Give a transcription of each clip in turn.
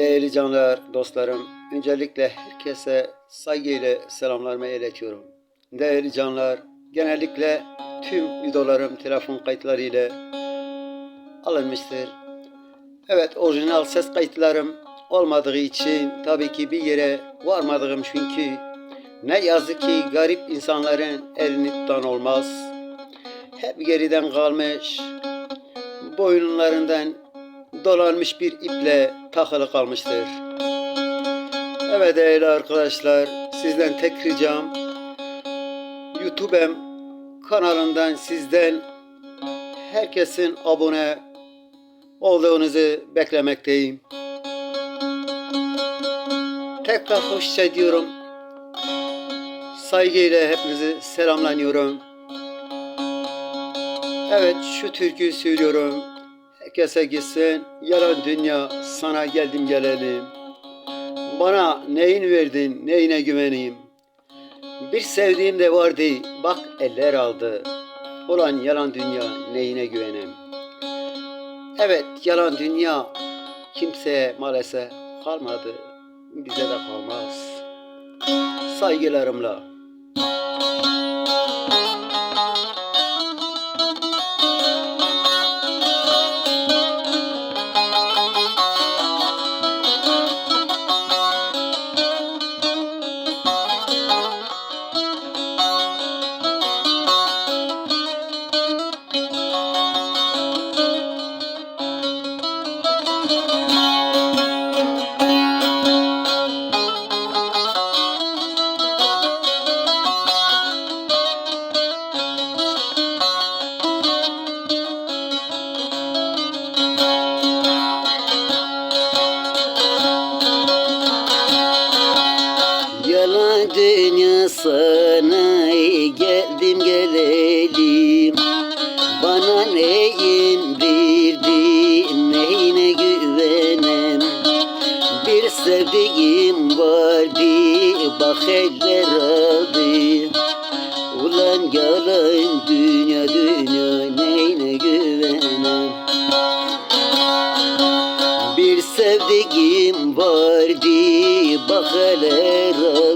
Değerli canlar, dostlarım, öncelikle herkese saygıyla selamlarımı iletiyorum. Değerli canlar, genellikle tüm videolarım telefon kayıtlarıyla alınmıştır. Evet, orijinal ses kayıtlarım olmadığı için tabii ki bir yere varmadığım çünkü ne yazık ki garip insanların elini tutan olmaz. Hep geriden kalmış, boyunlarından dolanmış bir iple takılı kalmıştır. Evet değerli arkadaşlar, sizden tek ricam YouTube'm kanalından sizden herkesin abone olduğunuzu beklemekteyim. Tekrar hoşça diyorum. Saygıyla hepinizi selamlanıyorum. Evet şu türküyü söylüyorum. Herkese gitsin. Yalan dünya sana geldim gelelim. Bana neyin verdin, neyine güveneyim. Bir sevdiğim de vardı, bak eller aldı. Olan yalan dünya neyine güvenem. Evet yalan dünya kimseye maalesef kalmadı. Bize de kalmaz. Saygılarımla. Sana geldim gelelim. Bana neyin verdin neyine güvenem? Bir sevdiğim vardı bak eller aldı. Ulan yalan dünya dünya neyine güvenem? Bir sevdiğim vardı bak hele aldı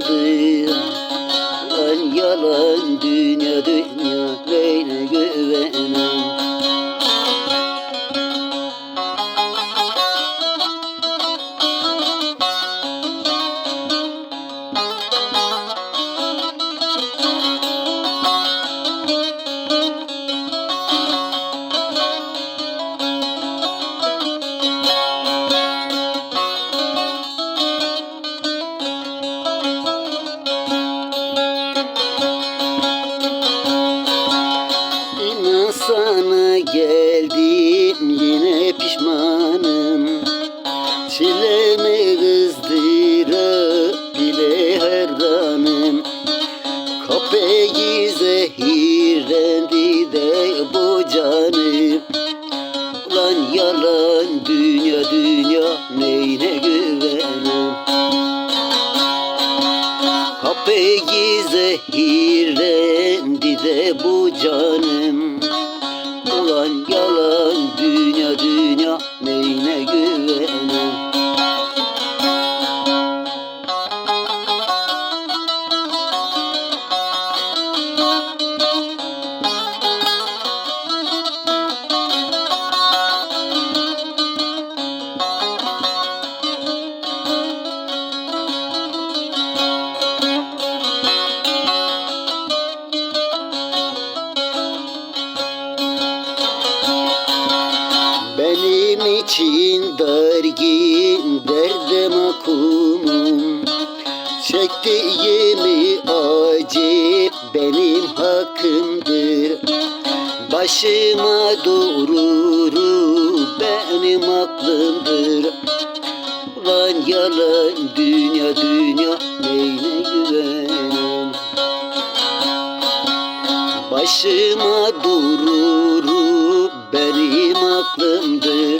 Kapıyı zehirlendi de bu canım Ulan yalan dünya dünya neyine güvenem Kapıyı zehirlendi de bu canım için dergin derdem akumum Çektiğimi acip benim hakkımdır. Başıma doğruru benim aklımdır. Ulan yalan dünya dünya neyine güvenem? Başıma dururu benim aklımdır